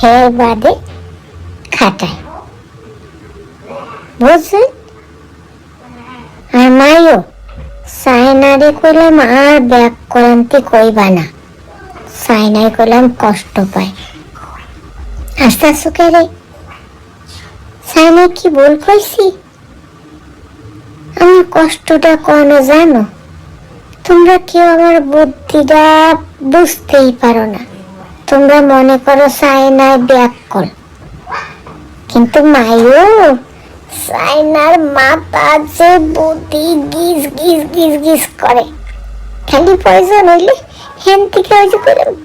হ্যাঁ বাদে খাটায়। বুঝছেন? আর মাইও কইলাম আর ব্যাক করান্তি কইবা না। কইলাম কষ্ট পায়। আস্তে আস্তে রে কি ভুল কইছি? আমার কষ্টটা কোনো জানো? তোমরা কেউ আমার বুদ্ধিটা বুঝতেই পারো না। তোমরা মনে করো সাইনায় ব্যাক কল কিন্তু মায়ু সাইনার মাথা যে বুদ্ধি গিজ গিজ গিজ গিজ করে। খালি প্রয়োজন হইলে হেন থেকে ওই যে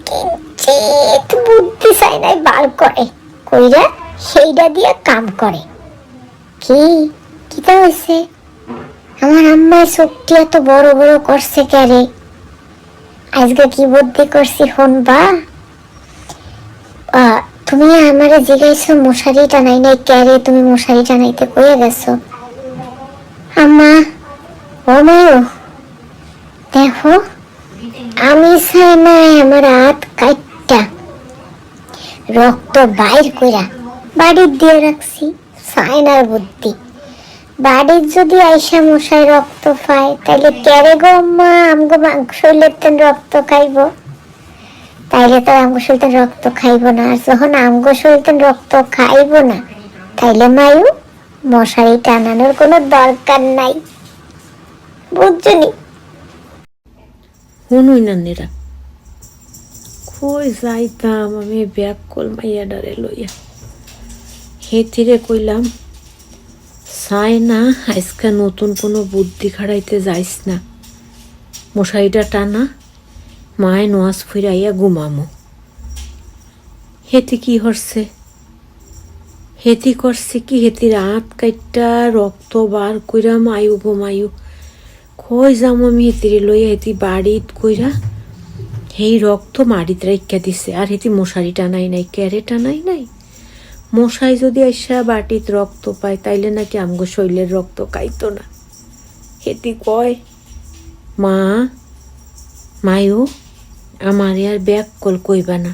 কিঞ্চিত বুদ্ধি সাইনাই বার করে কইরা সেইটা দিয়ে কাম করে। কি? কিটা হয়েছে আমার আম্মার চোখটি এত বড় বড় করছে ক্যারে আজকে কি বুদ্ধি করছি হনবা আহ, তুমি আমারে জিগাইছো, মশারি টানাই নাই ক্যারে তুমি মশারি টানাইতে কইয়া গেছো? আম্মা, ও মায়ু, দেখো, আমি চাই নাই আমার হাত কাটটা রক্ত বাইর কইরা বাড়ির দিয়ে রাখছি সাইনার বুদ্ধি। বাড়ির যদি আইসা মশাই রক্ত পায় তাহলে ক্যারে গো আম্মা, আমগো মাংস লেতেন রক্ত খাইবো। তাইলে তো আমগো সুলতান রক্ত খাইব না, আর যখন আমগো রক্ত খাইব না, তাইলে মায়ু মশারি টানানোর কোনো দরকার নাই। বুঝছনি? শুনুই নান্নিরা। কই যাইতাম আমি ব্যাগ কল মাইয়া ডারে লইয়া। হেতিরে কইলাম চাই না আজকে নতুন কোনো বুদ্ধি খাড়াইতে যাইস না। মশারিটা টানা মায় নোয়াজ ফুরাইয়া ঘুমামো। হেতি কি হরছে? হেতি করছে কি? হেতির আঁত কাইটা রক্ত বার কইরা মায়ু গো মায়ু। কই যাম আমি হেতিরে লইয়া? হেতি বাড়িত কইরা হেই রক্ত মাড়িত রাইখা দিছে। আর হেতি মশারি টানাই নাই। ক্যারে টানাই নাই? মশাই যদি আইসা বাটিত রক্ত পায়, তাইলে নাকি আমগো শৈলের রক্ত খাইতো না। হেতি কয়, মা, মায়ু আমার আর ব্যাগ কল কইবা না।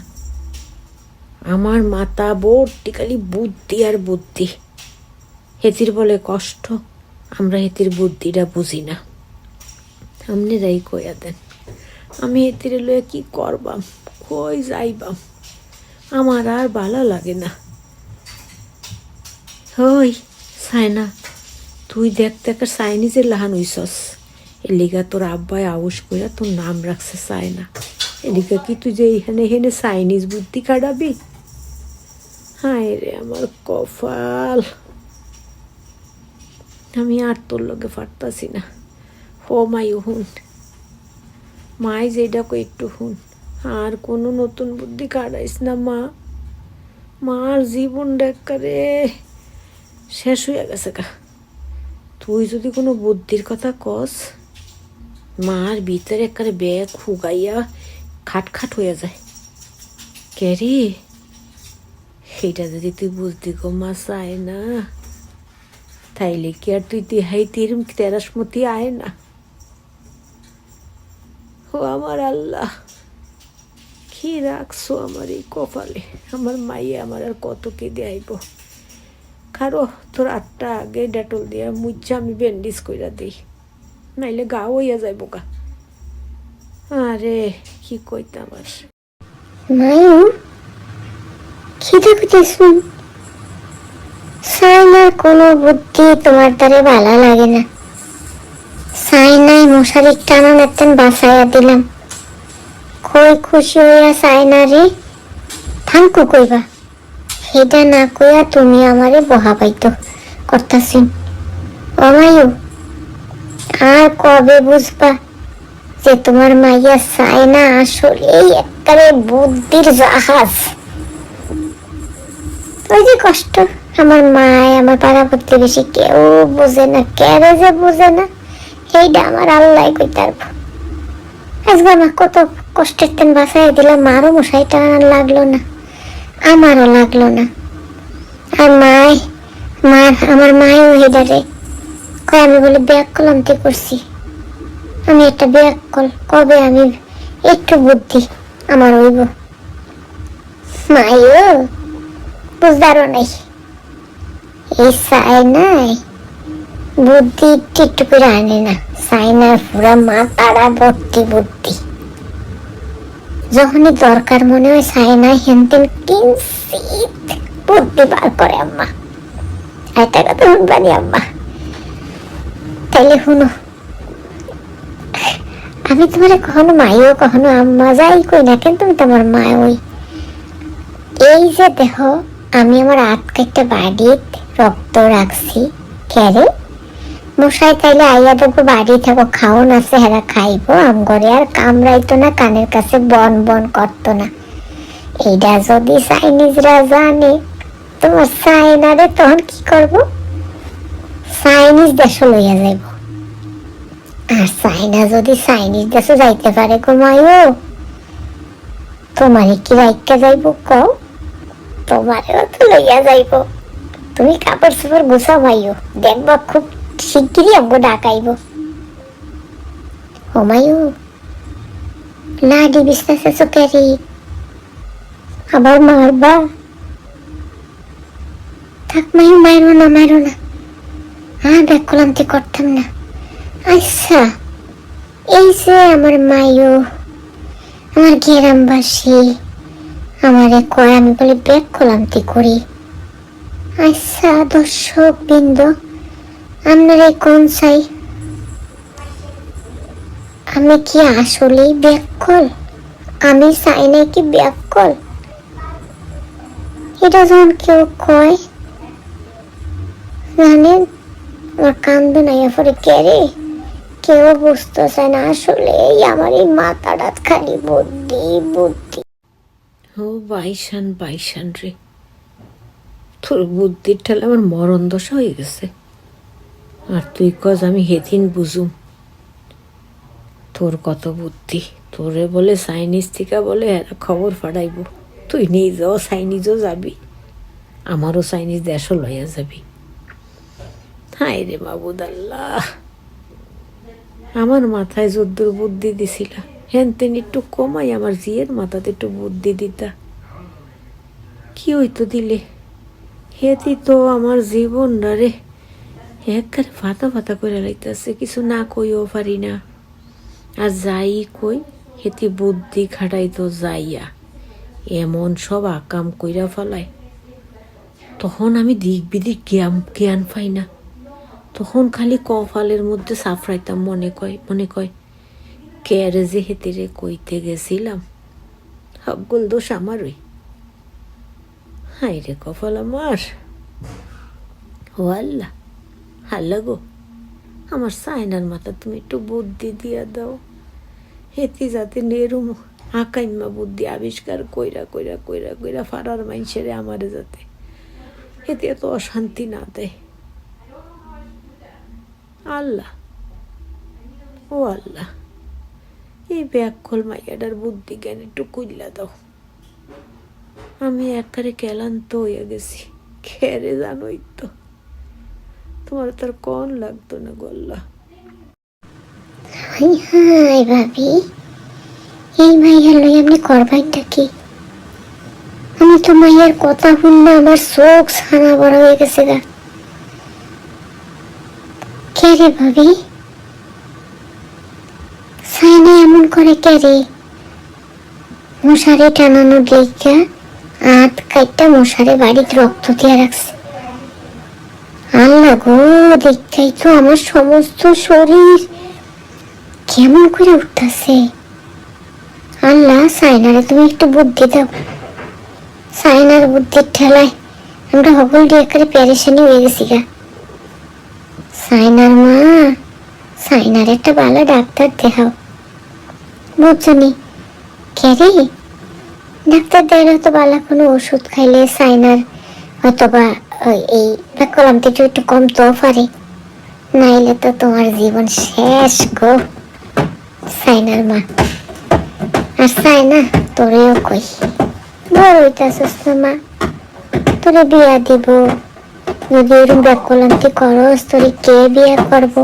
আমার মাথা ভর্তি খালি বুদ্ধি আর বুদ্ধি। হেতির বলে কষ্ট, আমরা হেতির বুদ্ধিটা বুঝি না। আপনারাই কইয়া দেন, আমি হেতিরে লয়ে কি করবাম, কই যাইবাম? আমার আর ভালো লাগে না। হই সাইনা তুই দেখতে একটা সাইনিজের লাহান হইছস। এলিগা তোর আব্বাই আউস কইরা তোর নাম রাখছে সাইনা এলিগা কি তুই যে এখানে এখানে সাইনিজ বুদ্ধি কাটাবি হায় রে আমার কপাল। আমি আর তোর লগে ফাটতাছি না। ও মাই হুন। মাই যেটা কই একটু হুন। আর কোনো নতুন বুদ্ধি কাটাইস না, মা। মার জীবন ডাক্কারে শেষ হয়ে গেছে গা। তুই যদি কোনো বুদ্ধির কথা কস, মার ভিতরে একারে ব্যাগ হুগাইয়া খাট খাট হয়ে যায়। কে সেইটা যদি তুই বুঝতি গো মা চায় না তাইলে কি আর তুই তিহাই তিরম তেরাস মতি আয় না ও আমার আল্লাহ, কি রাখছো আমার এই কপালে? আমার মাইয়ে আমার আর কত কি দেয়াইব? কারও তোর আটটা আগে ডেটল দিয়া মুচ্ছা আমি ব্যান্ডেজ কইরা দিই, নাইলে গা হইয়া যাইব গা। আরে, কি কইতাম আর? মায়ু, খিদে খুঁজেছুন সাইনার কোনো বুদ্ধি তোমার দ্বারে ভালো লাগে না। সাইনাই মশারি টানা নাতেন বাসাইয়া দিলাম। কই খুশি হইয়া সাইনারে থাঙ্কু কইবা। সেটা না কইয়া তুমি আমারে বহা পাইতো করতাছিন অমায়ু আর কবে বুঝবা? যে তোমার মাইয়া চায় না আসলেই একবারে বুদ্ধির জাহাজ। ওই যে কষ্ট, আমার মায়, আমার পাড়া প্রতিবেশী কেউ বোঝে না কেরে যে বোঝে না এইটা আমার আল্লাহ কই তারপর আজকে আমার কত কষ্টের তেন বাসায় দিলাম, মারও মশাই টানার লাগল না, আমারও লাগল না। আর মায় মা আমার মায়ও হেডারে কয় আমি বলে ব্যাগ কলমতে করছি আমি একটা ব্যাগ কবে আমি একটু বুদ্ধি আমার হইব। মায়ও বুঝদারও নাই। এই বুদ্ধি একটু করে আনে না। সাইনার পুরা মাথাটা ভর্তি বুদ্ধি। যখনই দরকার মনে হয় সাইনা হেনতেন কিঞ্চিত বুদ্ধি বার করে, আম্মা। একটা কথা আম্মা। তাইলে শুনো আমি তোমার কখনো মাইও কখনো যাই কই না কিন্তু তুমি তোমার মা ওই এই যে দেখো, আমি আমার কাটটা বাড়িত রক্ত রাখছি। ক্যারে মশাই তাইলে আইয়া দেখব বাড়ি থাকো, খাওন আছে, হেরা খাইবো, আম আর কামড়াইতো না, কানের কাছে বন বন করতো না। এইটা যদি চাইনিজরা জানে, তোমার চাই না চাইনারে তখন কি করব? চাইনিজ দেশ লইয়া যাইব। আর চাইনা যদি চাইনিজ দেশে যাইতে পারে ঘুমাইও তোমারে কি রাইকা যাইব কও? তোমারেও তো লইয়া যাইব। তুমি কাপড় চোপড় গুছাও ভাইও দেখবা খুব শিগগিরই আমগো ডাকাইব হুমায়ু লাডি বিস্তাসে চোখেরি আবার মারবা? থাক মায়ু মারো না মারো না। হ্যাঁ ব্যাগ কলামতি করতাম না। আচ্ছা এই যে আমার মায়ু, আমার গ্রামবাসী, আমারে কয়, আমি বলে ব্যাগ কলামতি করি। আচ্ছা দর্শক বৃন্দ আপনারা কোন চাই? আমি কি আসলেই ব্যাককল আমি চাই নাকি ব্যাককল এটা যখন কেউ কয়, জানেন, আমার কান্দে নাই পরে কেড়ে কেউ বুঝতে চায় না আসলে আমার এই মাথাটা খালি বুদ্ধি বুদ্ধি। ও বাইশান বাইশান রে। তোর বুদ্ধির ঠেলে আমার মরণ দশা হয়ে গেছে। আর তুই কজ আমি হেদিন বুঝুম। তোর কত বুদ্ধি? তোরে বলে চাইনিজ থেকে বলে খবর ফাটাইব তুই নিজেও চাইনিজও যাবি। আমারও চাইনিজ দেশও লইয়া যাবি। হাই রে মাবুদ আল্লাহ। আমার মাথায় যদ্দুর বুদ্ধি দিছিলা। হেন তেন একটু কমাই আমার জিয়ের মাথাতে একটু বুদ্ধি দিতা। কি হইতো দিলে? হেতি তো আমার জীবন রে। একবারে ফাতা ফাতা করে লাইতেছে, কিছু না কইও পারি না। আর যাই কই, হেতি বুদ্ধি খাটাই তো যাইয়া। এমন সব আকাম কইরা ফেলায়। তখন আমি দিক বিদিক জ্ঞান জ্ঞান পাই না। তখন খালি কফালের মধ্যে সাফরাইতাম মনে কয় মনে কয় কেরে হেতে রে কইতে গেছিলাম? হকগুল দোষ আমারই। হাই রে কপাল আমার। ও আল্লাহ হাল্লা গো, আমার সাইনার মাথা তুমি একটু বুদ্ধি দিয়া দাও। হেতি যাতে নেরুম আকাইম্মা বুদ্ধি আবিষ্কার কইরা কইরা কইরা কইরা ফারার মাইনসেরে আমারে যাতে। এতে এত অশান্তি না দেয়। আল্লাহ। ও আল্লাহ। এই ব্যাকল মাইয়াটার বুদ্ধি জ্ঞান একটু কইলা দাও। আমি একবারে ক্যালান্ত হয়ে গেছি। খেরে জানোই তো। তোমার তার কন লাগতো না গল্লা হাই হাই ভাবি। এই মাইয়ার লই আপনি করবাইটা কি? আমি তো মাইয়ার কথা শুনলে আমার চোখ ছানা বড় হয়ে গেছে গা। রে ভাবি। সাইনা এমন করে কে রে? মশারি টানানো দেখা হাত কাইটা মশারি বাড়িতে রক্ত দিয়ে রাখছে। আল্লাহ গো, দেখতেই তো আমার সমস্ত শরীর কেমন করে উঠতেছে। আল্লাহ, সাইনারে তুমি একটু বুদ্ধি দাও। সাইনার বুদ্ধির ঠেলায় আমরা সকল দিয়ে করে প্যারেশানি হয়ে গেছি গা। সাইনার মা, সাইনার একটা ভালো ডাক্তার দেখাও। রে? ডাক্তার দেয় তো ভালো কোনো ওষুধ খাইলে সাইনার হয়তো বা এই কলাম থেকে একটু কম তো পারে। নাইলে তো তোমার জীবন শেষ গো, সাইনার মা। আর সাইনা, তোরেও কই। বড় হইতাছিস না মা, তোরে বিয়া দিব। যদি এরকম তুই করস তোরে কে বিয়া করব?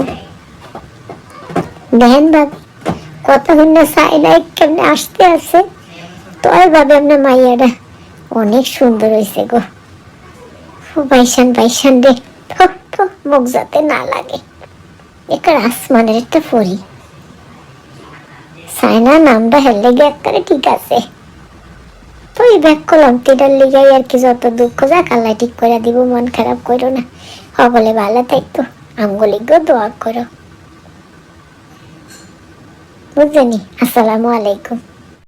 দেখেন ভাবি কেমনে আসতে আছে। ভাবে আপনার মাইয়াটা অনেক সুন্দর হয়েছে গো। বাইশান বাইশান রে মুখ যাতে না লাগে। একার আসমানের একটা পরি। সাইনা নামটা হেললে গে একবারে ঠিক আছে। তো এই ব্যাক করলাম তিটার লিগাই আর কি যত দুঃখ যাক, আল্লাহ ঠিক করে দিব, মন খারাপ করো না। সকলে ভালো থাকতো আমগুলি গো দোয়া করো। বুঝলেনি? আসসালামু আলাইকুম।